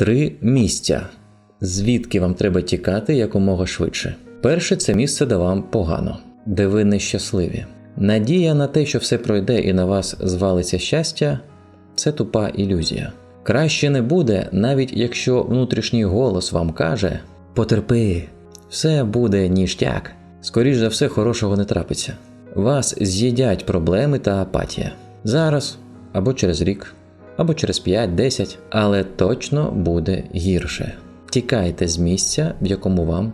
Три місця, звідки вам треба тікати якомога швидше. Перше це місце, де вам погано, де ви нещасливі. Надія на те, що все пройде і на вас звалиться щастя, це тупа ілюзія. Краще не буде, навіть якщо внутрішній голос вам каже: Потерпи, все буде ніштяк. Скоріш за все, хорошого не трапиться. Вас з'їдять проблеми та апатія. Зараз або через рік, або через 5-10, але точно буде гірше. Тікайте з місця, в якому вам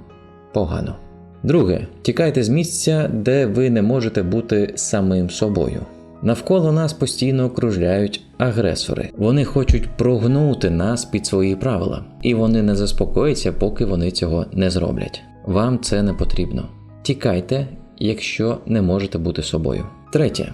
погано. Друге, тікайте з місця, де ви не можете бути самим собою. Навколо нас постійно окружляють агресори. Вони хочуть прогнути нас під свої правила, і вони не заспокояться, поки вони цього не зроблять. Вам це не потрібно. Тікайте, якщо не можете бути собою. Третє.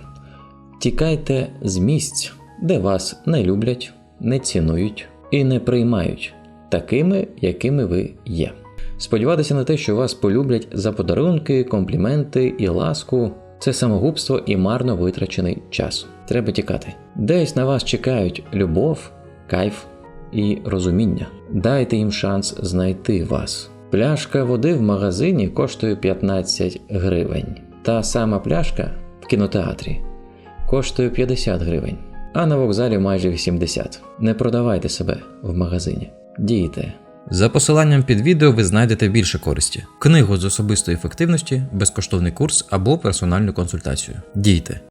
Тікайте з місць, де вас не люблять, не цінують і не приймають такими, якими ви є. Сподіватися на те, що вас полюблять за подарунки, компліменти і ласку це самогубство і марно витрачений час. Треба тікати. Десь на вас чекають любов, кайф і розуміння. Дайте їм шанс знайти вас. Пляшка води в магазині коштує 15 гривень. Та сама пляшка в кінотеатрі коштує 50 гривень, а на вокзалі майже 80. Не продавайте себе в магазині. Дійте. За посиланням під відео ви знайдете більше користі: книгу з особистої ефективності, безкоштовний курс або персональну консультацію. Дійте!